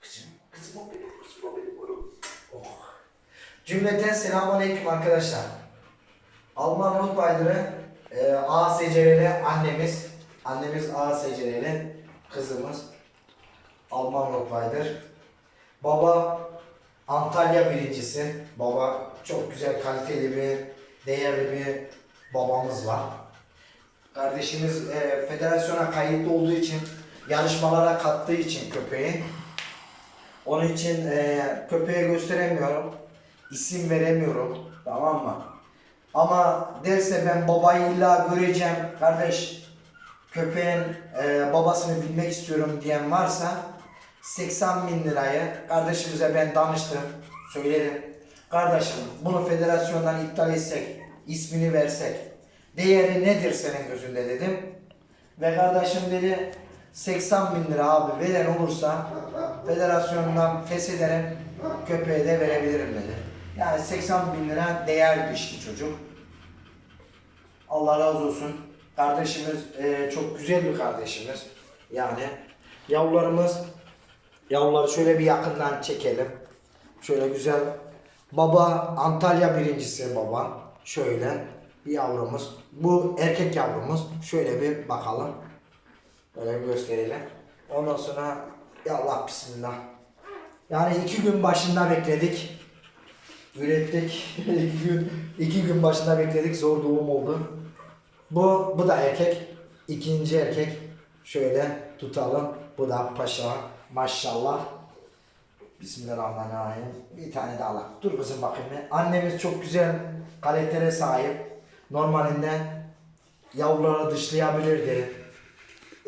Kızım, kızım o benim, kızım o benim oğlum. Oh. Cümleten selamünaleyküm arkadaşlar. Alman Rottweiler'ı e, A secereli annemiz, annemiz A secereli kızımız Alman Rottweiler. Baba Antalya birincisi. Baba çok güzel kaliteli bir, değerli bir babamız var. Kardeşimiz e, federasyona kayıtlı olduğu için, yarışmalara kattığı için köpeği. Onun için e, köpeğe gösteremiyorum. isim veremiyorum. Tamam mı? Ama derse ben babayı illa göreceğim. Kardeş köpeğin e, babasını bilmek istiyorum diyen varsa 80 bin lirayı kardeşimize ben danıştım. Söyledim. Kardeşim bunu federasyondan iptal etsek, ismini versek, değeri nedir senin gözünde dedim. Ve kardeşim dedi 80 bin lira abi veren olursa federasyondan feshederim köpeğe de verebilirim dedi. Yani 80 bin lira değer biçti çocuk. Allah razı olsun. Kardeşimiz eee, çok güzel bir kardeşimiz. Yani yavrularımız yavruları şöyle bir yakından çekelim. Şöyle güzel. Baba Antalya birincisi baba. Şöyle bir yavrumuz. Bu erkek yavrumuz. Şöyle bir bakalım. Böyle gösterelim. Ondan sonra ya Allah bismillah. Yani iki gün başında bekledik. Ürettik. iki gün, iki gün başında bekledik. Zor doğum oldu. Bu, bu da erkek. İkinci erkek. Şöyle tutalım. Bu da paşa. Maşallah. Bismillahirrahmanirrahim. Bir tane daha al. Dur kızım bakayım. Annemiz çok güzel kaliteye sahip. Normalinde yavruları dışlayabilirdi.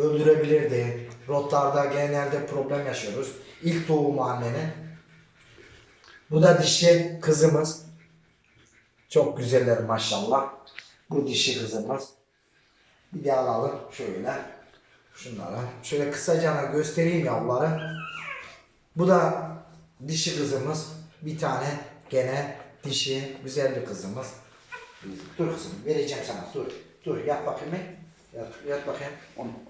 Öldürebilirdi. Rotlarda genelde problem yaşıyoruz. İlk doğumu annenin. Bu da dişi kızımız. Çok güzeller maşallah. Bu dişi kızımız. Bir de alalım şöyle. Şunları. Şöyle kısaca göstereyim yavruları. Bu da dişi kızımız. Bir tane gene dişi güzel bir kızımız. Dur kızım vereceğim sana dur. Dur yat bakayım. Yat, yat bakayım.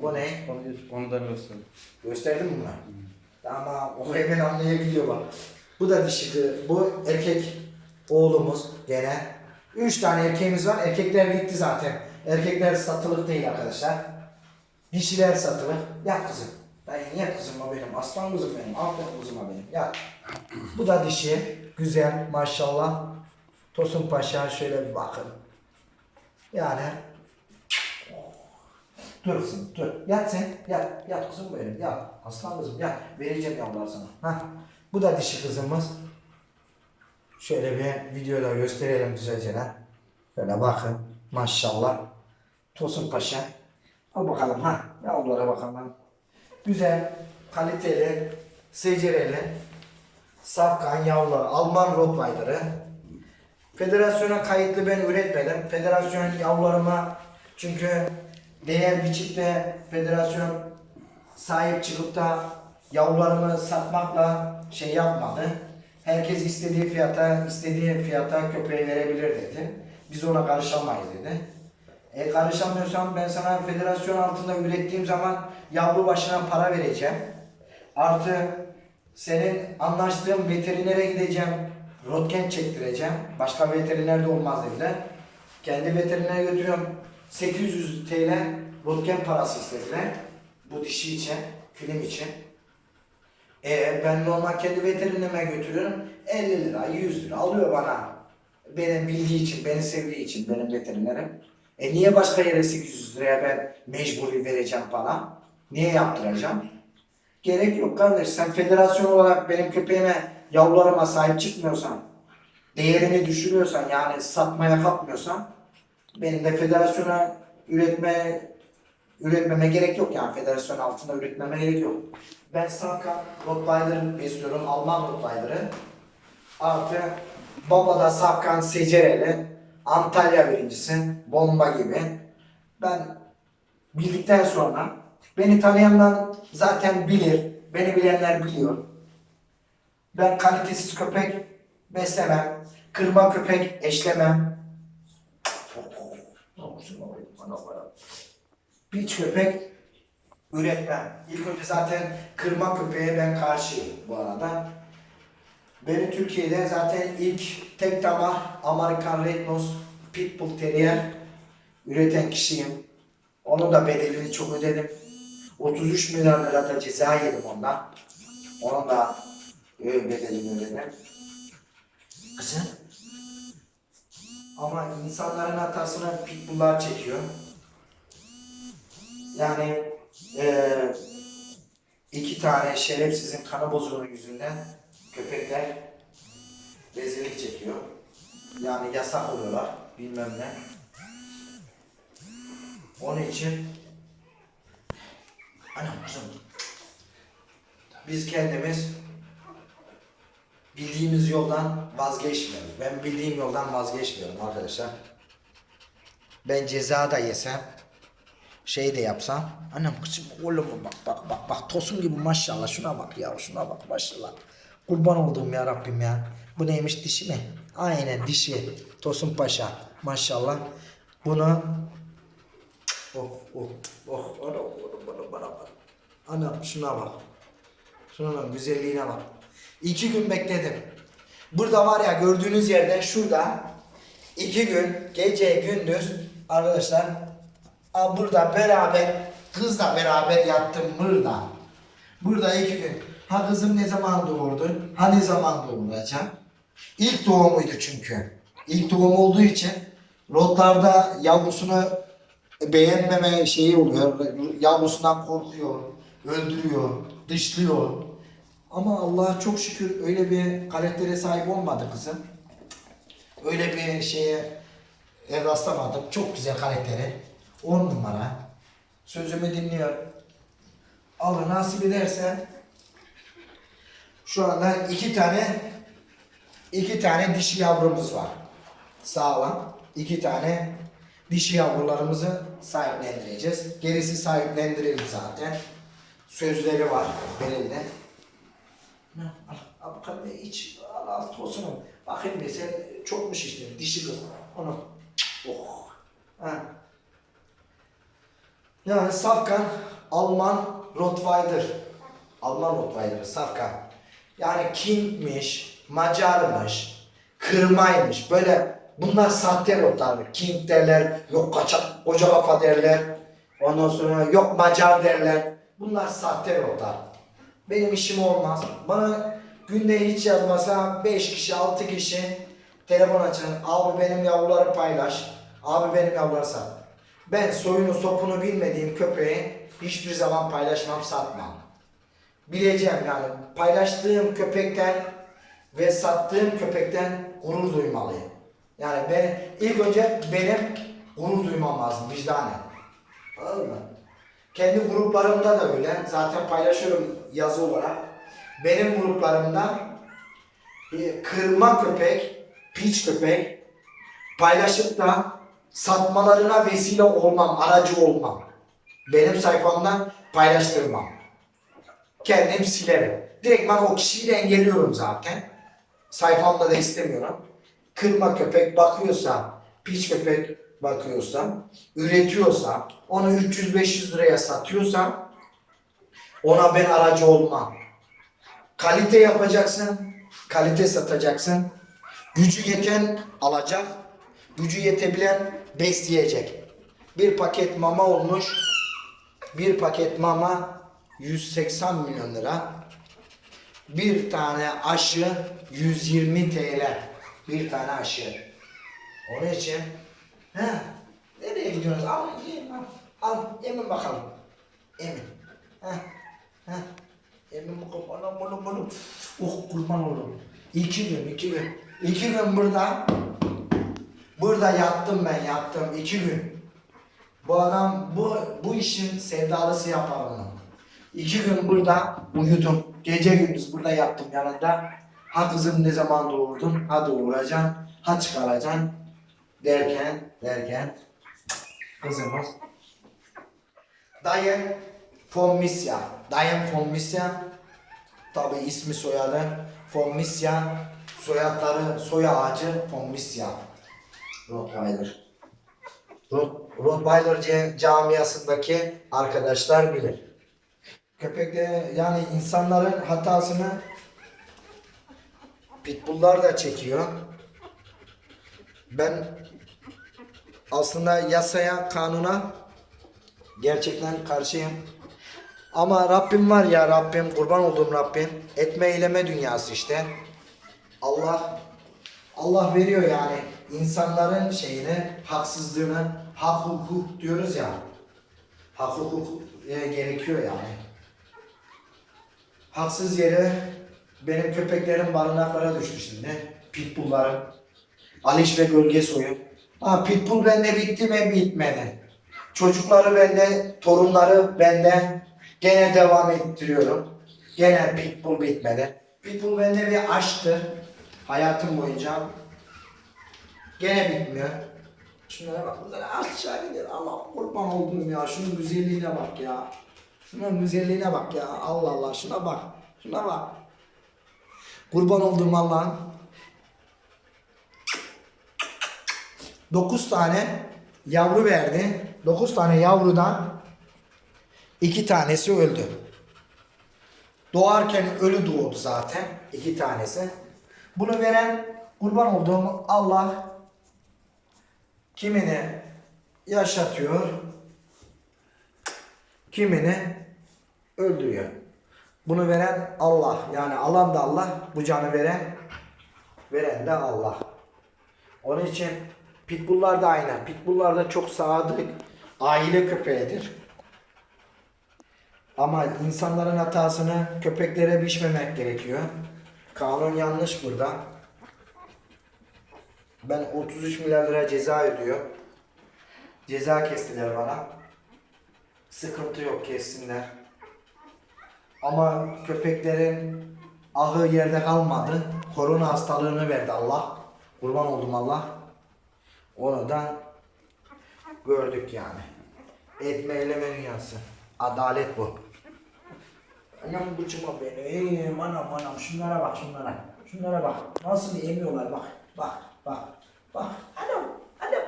Bu ne? Onu, onu da göster. Gösterdim mi buna? Ama o hemen anlayabiliyor bak. Bu da dişi, bu erkek oğlumuz gene. Üç tane erkeğimiz var. Erkekler gitti zaten. Erkekler satılık değil arkadaşlar. Dişiler satılık. Yat kızım. Ben yat kızım o benim. Aslan kızım benim. Aferin kızım o benim. Yat. Bu da dişi. Güzel maşallah. Tosun Paşa şöyle bir bakın. Yani Dur kızım dur. Yat sen. Yat. Yat kızım benim. Yat. Aslan kızım yat. Vereceğim yavrular sana. Hah. Bu da dişi kızımız. Şöyle bir videoda gösterelim güzelce. lan. Şöyle bakın. Maşallah. Tosun Paşa. Al bakalım ha. Yavrulara bakalım. Güzel. Kaliteli. Secereli. Safkan yavrular. Alman Rottweiler'ı. Federasyona kayıtlı ben üretmedim. Federasyon yavrularıma çünkü değer biçip de federasyon sahip çıkıp da yavrularımı satmakla şey yapmadı. Herkes istediği fiyata, istediği fiyata köpeği verebilir dedi. Biz ona karışamayız dedi. E karışamıyorsam ben sana federasyon altında ürettiğim zaman yavru başına para vereceğim. Artı senin anlaştığın veterinere gideceğim. Röntgen çektireceğim. Başka veteriner de olmaz dediler. Kendi veterinere götürüyorum. 800 TL röntgen parası istediler. Bu dişi için, film için. E ben normal kendi veterinerime götürüyorum. 50 lira, 100 lira alıyor bana. Beni bildiği için, beni sevdiği için benim veterinerim. E niye başka yere 800 liraya ben mecburi vereceğim para? Niye yaptıracağım? Gerek yok kardeş. Sen federasyon olarak benim köpeğime, yavrularıma sahip çıkmıyorsan, değerini düşürüyorsan yani satmaya kalkmıyorsan benim de federasyona üretme üretmeme gerek yok yani federasyon altında üretmeme gerek yok. Ben Safkan Rottweiler'ı besliyorum. Alman Rottweiler'ı. Artı baba da Safkan Secereli. Antalya birincisi. Bomba gibi. Ben bildikten sonra beni tanıyanlar zaten bilir. Beni bilenler biliyor. Ben kalitesiz köpek beslemem. Kırma köpek eşlemem. Piç köpek üretmem. İlk önce zaten kırma köpeğe ben karşıyım bu arada. Beni Türkiye'de zaten ilk tek damar Amerikan Red Nose Pitbull Terrier üreten kişiyim. Onun da bedelini çok ödedim. 33 milyon lira da ceza yedim ondan. Onun da e, bedelini ödedim. Kızım. Ama insanların hatasını pitbulllar çekiyor. Yani eee iki tane şerefsizin kanı bozduğu yüzünden köpekler rezillik çekiyor. Yani yasak oluyorlar bilmem ne. Onun için Anam kızım biz kendimiz bildiğimiz yoldan vazgeçmiyoruz. Ben bildiğim yoldan vazgeçmiyorum arkadaşlar. Ben ceza da yesem şey de yapsam anam kızım oğlum bak bak bak bak tosun gibi maşallah şuna bak ya şuna bak maşallah kurban olduğum ya Rabbim ya bu neymiş dişi mi aynen dişi Tosun Paşa maşallah bunu oh oh oh ana bana bana bak ana şuna bak şuna bak güzelliğine bak iki gün bekledim burada var ya gördüğünüz yerde şurada iki gün gece gündüz arkadaşlar burada beraber kızla beraber yattım burada. Burada iki gün. Ha kızım ne zaman doğurdu? Ha ne zaman doğuracak? İlk doğumuydu çünkü. İlk doğum olduğu için rotlarda yavrusunu beğenmeme şeyi oluyor. Yavrusundan korkuyor, öldürüyor, dışlıyor. Ama Allah'a çok şükür öyle bir karaktere sahip olmadı kızım. Öyle bir şeye e, rastlamadım. Çok güzel karakteri. 10 numara. Sözümü dinliyor. Allah nasip ederse şu anda iki tane iki tane dişi yavrumuz var. Sağlam. iki tane dişi yavrularımızı sahiplendireceğiz. Gerisi sahiplendirildi zaten. Sözleri var belirli. Al, al bakalım bir iç. Al al tosunu. Bakayım bir sen çok mu şiştin? Dişi kız. Onu. Oh. Ha. Yani Safkan Alman Rottweiler. Alman Rottweiler Safkan. Yani King'miş, Macar'mış, Kırmaymış. Böyle bunlar sahte Rottweiler. King derler, yok kaçak koca kafa derler. Ondan sonra yok Macar derler. Bunlar sahte Rottweiler. Benim işim olmaz. Bana günde hiç yazmasa 5 kişi 6 kişi telefon açın. Abi benim yavruları paylaş. Abi benim yavruları sat. Ben soyunu sopunu bilmediğim köpeği hiçbir zaman paylaşmam satmam. Bileceğim yani paylaştığım köpekten ve sattığım köpekten gurur duymalıyım. Yani ben ilk önce benim gurur duymam lazım vicdanen. Anladın mı? Kendi gruplarımda da öyle. Zaten paylaşıyorum yazı olarak. Benim gruplarımda e, kırma köpek, piç köpek paylaşıp da satmalarına vesile olmam, aracı olmam. Benim sayfamdan paylaştırmam. Kendim silerim. Direkt ben o kişiyi de engelliyorum zaten. Sayfamda da istemiyorum. Kırma köpek bakıyorsa, piç köpek bakıyorsa, üretiyorsa, onu 300-500 liraya satıyorsa ona ben aracı olmam. Kalite yapacaksın, kalite satacaksın. Gücü yeten alacak, gücü yetebilen besleyecek. Bir paket mama olmuş, bir paket mama 180 milyon lira. Bir tane aşı 120 TL. Bir tane aşı. Onun için he, nereye gidiyorsunuz? Al yiyin al. Al yemin bakalım. Yemin. He, he. Yemin bakalım. Anam anam anam. Oh kurban olurum. İki gün, iki gün. İki gün burada. Burada yattım ben yattım iki gün. Bu adam bu bu işin sevdalısı yapar onu. İki gün burada uyudum. Gece gündüz burada yattım yanında. Ha kızım ne zaman doğurdun? Ha doğuracaksın. Ha çıkaracaksın. Derken derken kızımız Dayı Fonmisya. Dayım Fonmisya. Tabi ismi soyadı Fonmisya. Soyadları soy ağacı Fonmisya. Rottweiler. Rot- Rottweiler camiasındaki arkadaşlar bilir. Köpekler yani insanların hatasını pitbulllar da çekiyor. Ben aslında yasaya, kanuna gerçekten karşıyım. Ama Rabbim var ya Rabbim, kurban olduğum Rabbim. Etme eyleme dünyası işte. Allah Allah veriyor yani insanların şeyini, haksızlığını, hak hukuk diyoruz ya. Hak hukuk e, gerekiyor yani. Haksız yere benim köpeklerim barınaklara düştü şimdi. Pitbulllarım. Aliş ve Gölge Soyu. Ha, pitbull bende bitti mi? Bitmedi. Çocukları bende, torunları bende. Gene devam ettiriyorum. Gene pitbull bitmedi. Pitbull bende bir aşktı. Hayatım boyunca. Gene bitmiyor. Şunlara bak. Bunlara aşağı gidiyor. Allah kurban oldum ya. Şunun güzelliğine bak ya. Şunun güzelliğine bak ya. Allah Allah. Şuna bak. Şuna bak. Kurban olduğum Allah'ın 9 tane yavru verdi. 9 tane yavrudan 2 tanesi öldü. Doğarken ölü doğdu zaten. 2 tanesi. Bunu veren kurban olduğum Allah kimini yaşatıyor, kimini öldürüyor. Bunu veren Allah. Yani alan da Allah, bu canı veren veren de Allah. Onun için pitbulllar da aynı. Pitbulllar da çok sadık, aile köpeğidir. Ama insanların hatasını köpeklere biçmemek gerekiyor. Kanun yanlış burada. Ben 33 milyar lira ceza ödüyor. Ceza kestiler bana. Sıkıntı yok kessinler. Ama köpeklerin ahı yerde kalmadı. Korona hastalığını verdi Allah. Kurban oldum Allah. Onu gördük yani. Etme eyleme dünyası. Adalet bu. Anam bıçıma benim. Anam anam şunlara bak şunlara. Şunlara bak. Nasıl emiyorlar bak. Bak bak. Bak. Anam anam.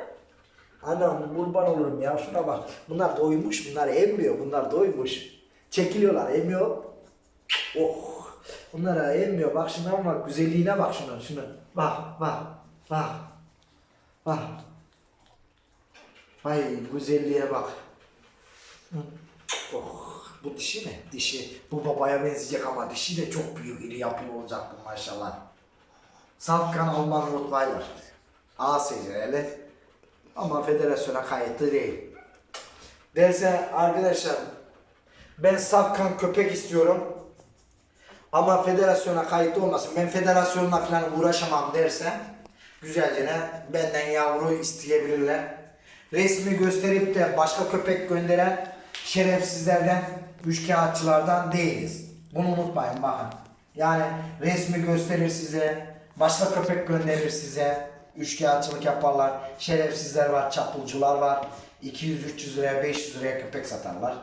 Anam kurban olurum ya şuna bak. Bunlar doymuş bunlar emmiyor. Bunlar doymuş. Çekiliyorlar emiyor. Oh. Bunlara emmiyor. Bak şuna bak. Güzelliğine bak şuna. Şuna. Bak bak. Bak. Bak. Ay güzelliğe bak. Oh, bu dişi mi? Dişi. Bu babaya benzeyecek ama dişi de çok büyük iri yapılı olacak bu maşallah. Safkan Alman Rottweiler. A secereli. Ama federasyona kayıtlı değil. Derse arkadaşlar ben safkan köpek istiyorum. Ama federasyona kayıtlı olmasın. Ben federasyonla falan uğraşamam derse güzelce ne benden yavru isteyebilirler. Resmi gösterip de başka köpek gönderen şerefsizlerden, üçkağıtçılardan değiliz. Bunu unutmayın bakın. Yani resmi gösterir size, başka köpek gönderir size, üçkağıtçılık yaparlar. Şerefsizler var, çapulcular var. 200-300 liraya, 500 liraya köpek satarlar.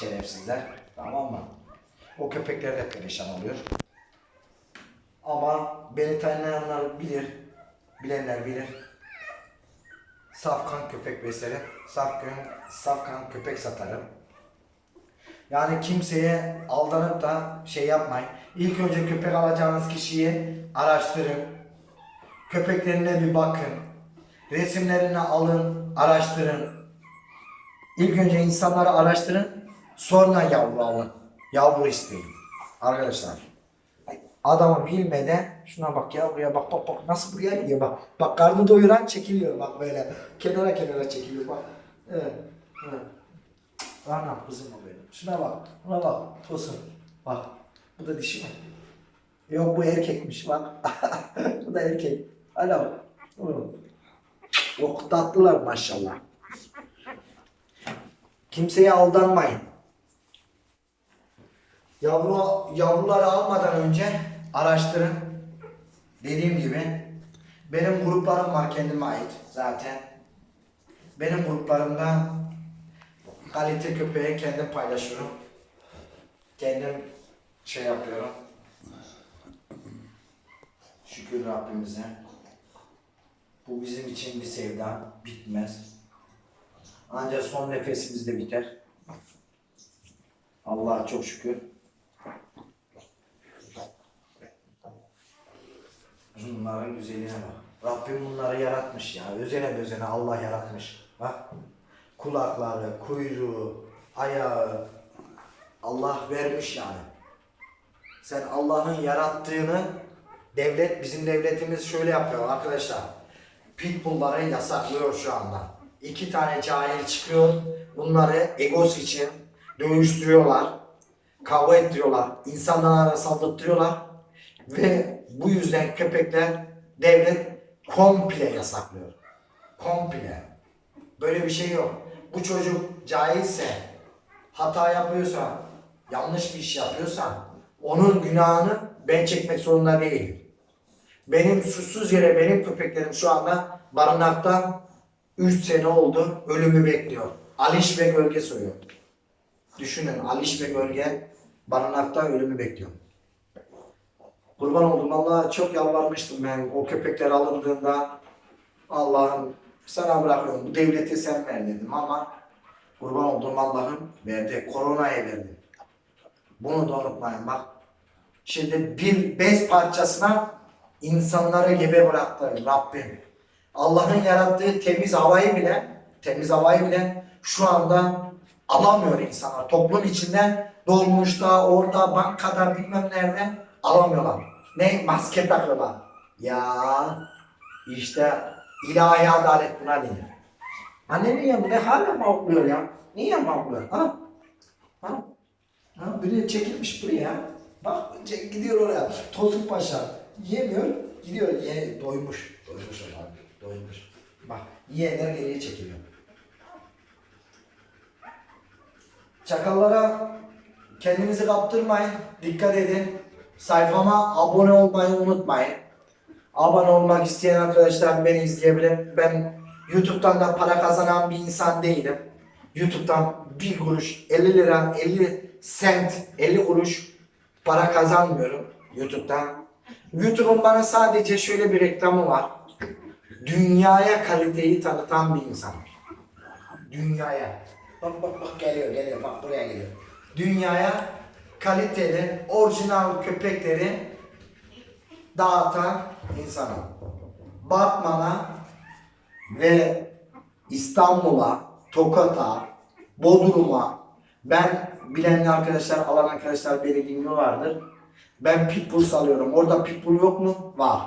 Şerefsizler. Tamam mı? O köpekler de perişan oluyor. Ama beni tanıyanlar bilir. Bilenler bilir. Safkan köpek beslerim. Safkan, safkan köpek satarım. Yani kimseye aldanıp da şey yapmayın. İlk önce köpek alacağınız kişiyi araştırın. Köpeklerine bir bakın. Resimlerini alın, araştırın. İlk önce insanları araştırın. Sonra yavru alın. Yavru isteyin. Arkadaşlar. Adamı bilmeden şuna bak yavruya bak bak bak nasıl buraya gidiyor bak. Bak karnı doyuran çekiliyor bak böyle. Kenara kenara çekiliyor bak. Evet. evet. Anam kızım o benim. Şuna bak. Şuna bak. Tosun. Bak. Bu da dişi mi? Yok bu erkekmiş bak. bu da erkek. Alo. Oh tatlılar maşallah. Kimseye aldanmayın. Yavru, yavruları almadan önce araştırın. Dediğim gibi benim gruplarım var kendime ait zaten. Benim gruplarımda kalite köpeği kendim paylaşıyorum. Kendim şey yapıyorum. Şükür Rabbimize. Bu bizim için bir sevda. Bitmez. Ancak son nefesimizde biter. Allah'a çok şükür. Bunların güzelliğine bak. Rabbim bunları yaratmış ya. Özene özene Allah yaratmış. Bak. Kulakları, kuyruğu, ayağı Allah vermiş yani. Sen Allah'ın yarattığını devlet, bizim devletimiz şöyle yapıyor arkadaşlar. Pitbull'ları yasaklıyor şu anda. İki tane cahil çıkıyor. Bunları egos için dövüştürüyorlar. Kavga ettiriyorlar. insanlara saldırtıyorlar. Ve bu yüzden köpekler devlet komple yasaklıyor. Komple. Böyle bir şey yok. Bu çocuk cahilse, hata yapıyorsa, yanlış bir iş yapıyorsa onun günahını ben çekmek zorunda değilim. Benim susuz yere benim köpeklerim şu anda barınakta 3 sene oldu ölümü bekliyor. Aliş ve Gölge soyuyor. Düşünün Aliş ve Gölge barınakta ölümü bekliyor. Kurban oldum Allah'a çok yalvarmıştım ben o köpekler alındığında Allah'ım sana bırakıyorum bu devleti sen ver dedim ama kurban olduğum Allah'ım verdi. Koronaya verdi. Bunu da unutmayın bak. Şimdi bir bez parçasına insanları gebe bıraktı Rabbim. Allah'ın yarattığı temiz havayı bile, temiz havayı bile şu anda alamıyor insanlar. Toplum içinden dolmuşta, orada, bankada, bilmem nerede alamıyorlar. Ne? Maske takıyorlar. Ya işte ilahi adalet buna denir. Anne niye bu ne hala mı avlıyor ya? Niye mi avlıyor? Ha? Ha? Ha, biri çekilmiş buraya. Bak gidiyor oraya. Tozluk Paşa. Yemiyor. Gidiyor. Ye, doymuş. Doymuş adam. Doymuş. Bak yiyenler geriye çekiliyor. Çakallara kendinizi kaptırmayın. Dikkat edin. Sayfama abone olmayı unutmayın. Abone olmak isteyen arkadaşlar beni izleyebilir. Ben YouTube'dan da para kazanan bir insan değilim. YouTube'dan bir kuruş, 50 lira, 50 sent, 50 kuruş para kazanmıyorum YouTube'dan. YouTube'un bana sadece şöyle bir reklamı var. Dünyaya kaliteyi tanıtan bir insan. Dünyaya. Bak bak bak geliyor geliyor bak buraya geliyor. Dünyaya kaliteli, orijinal köpekleri dağıtan insanım. Batman'a ve İstanbul'a, Tokat'a, Bodrum'a ben bilen arkadaşlar, alan arkadaşlar beni dinliyorlardır. Ben pitbull salıyorum. Orada pitbull yok mu? Var.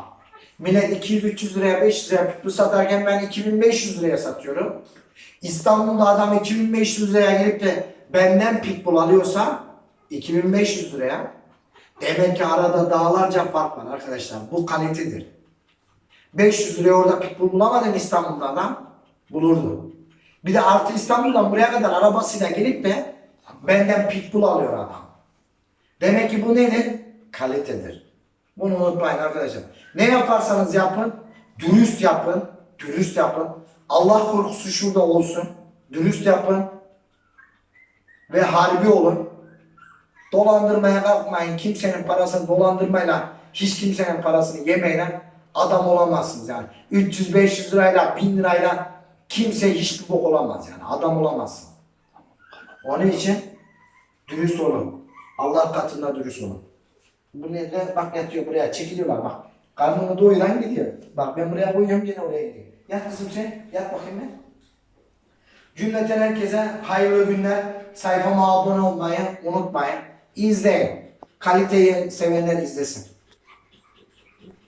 Millet 200-300 liraya 500 liraya pitbull satarken ben 2500 liraya satıyorum. İstanbul'da adam 2500 liraya gelip de benden pitbull alıyorsa 2500 liraya demek ki arada dağlarca fark var arkadaşlar. Bu kalitedir. 500 liraya orada pitbull bulamadın İstanbul'da adam bulurdu. Bir de artı İstanbul'dan buraya kadar arabasıyla gelip de benden pitbull alıyor adam. Demek ki bu nedir? Kalitedir. Bunu unutmayın arkadaşlar. Ne yaparsanız yapın, dürüst yapın, dürüst yapın. Allah korkusu şurada olsun. Dürüst yapın ve harbi olun. Dolandırmaya kalkmayın. Kimsenin parasını dolandırmayla, hiç kimsenin parasını yemeyle adam olamazsınız yani. 300-500 lirayla, 1000 lirayla kimse hiçbir bok olamaz yani. Adam olamazsın. Onun için dürüst olun. Allah katında dürüst olun. Bu nedir? Bak yatıyor buraya çekiliyorlar bak. Karnını doyuran gidiyor. Bak ben buraya koyuyorum yine oraya gidiyor. Yat kızım sen. Yat bakayım ben. Cümleten herkese hayırlı günler. Sayfama abone olmayı unutmayın. İzleyin. Kaliteyi sevenler izlesin.